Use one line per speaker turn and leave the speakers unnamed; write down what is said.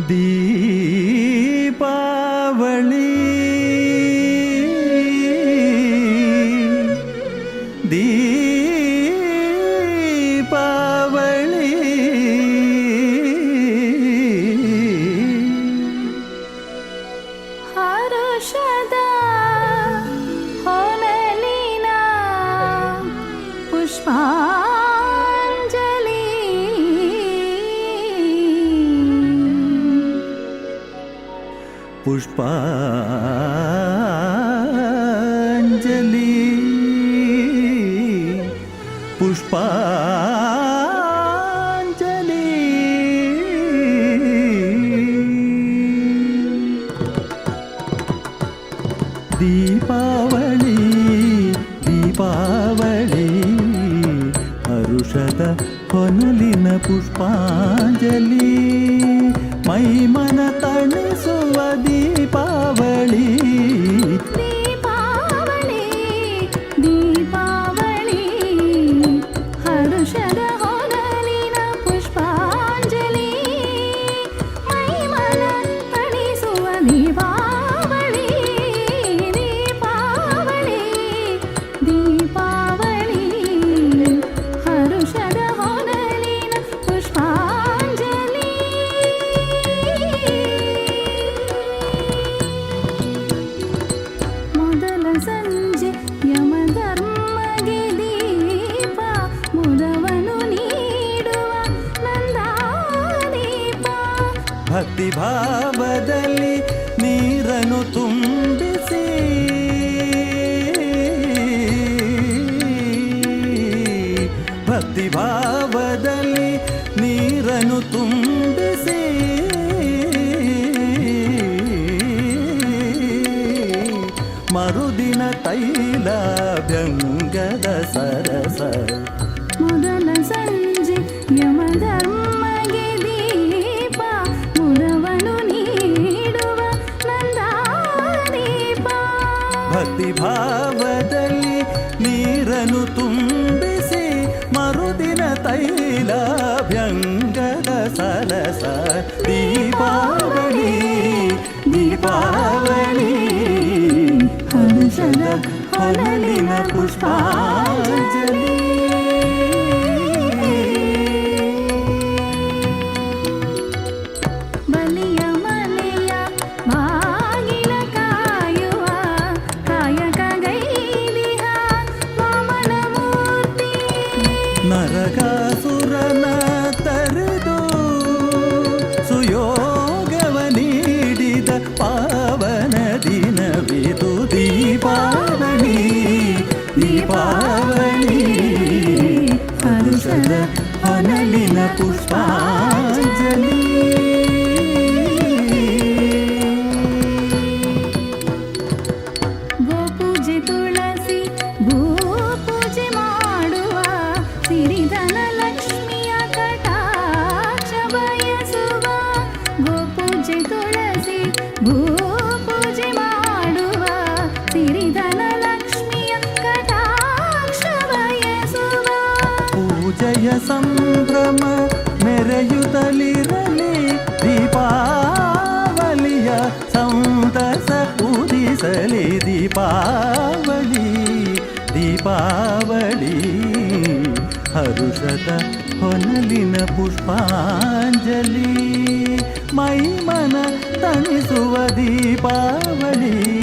ദീപാവളി.
ദീപാവളി. ഹർഷദ ಪುಷ್ಪಾಂಜಲಿ
ಪುಷ್ಪಾಂಜಲಿ ದೀಪಾವಳಿ ದೀಪಾವಳಿ ಹರುಷದ ಹೊನಲಿನ ಪುಷ್ಪಾಂಜಲಿ ಮೈಮನ ತಣಿಸುವ
sabe
ಭಕ್ತಿ ಭಾವದಲ್ಲಿ ನೀರನ್ನು ತುಂಬಿಸಿ ಭಕ್ತಿ ಭಾವದಲ್ಲಿ ನೀರನ್ನು ತುಂಬಿಸಿ ಮರುದಿನ ತೈಲ ಭಂಗದ ಸರಸ
ಮೊದಲ ಸಂಜೆ
ಭಕ್ತಿ ಭಾವದಲ್ಲಿ ನೀರನ್ನು ತುಂಬಿಸಿ ಮರುದಿನ ತೈಲ ಭಂಗದ ಸರಸ ದೀಪಾವಳಿ ದೀಪಾವಳಿ ಹರುಷದ ಹೊನಲಿನ ಪುಷ್ಪಾಂಜಲಿ ನರಕಾಸುರನ ತರೆದು ಸುಯೋಗವ ನೀಡಿದ ಪಾವನ ದಿನವಿದು ದೀಪಾವಳಿ ದೀಪಾವಳಿ ಹರುಷದ ಹೊನಲಿನ ಪುಷ್ಪಾಂಜಲಿ
ಗೋಪೂಜೆ
ಪೂಜೆಯ ಸಂಭ್ರಮ ಮೆರೆಯುತ್ತಲಿರಲಿ ದೀಪಾವಳಿಯ ಸಂತಸ ಉದಿಸಲಿ ದೀಪಾವಳಿ ದೀಪಾವಳಿ ಹರುಷದ ಹೊನಲಿನ ಪುಷ್ಪಾಂಜಲಿ ಮೈಮನ ತಣಿಸುವ ದೀಪಾವಳಿ ದೀಪಾವಳಿ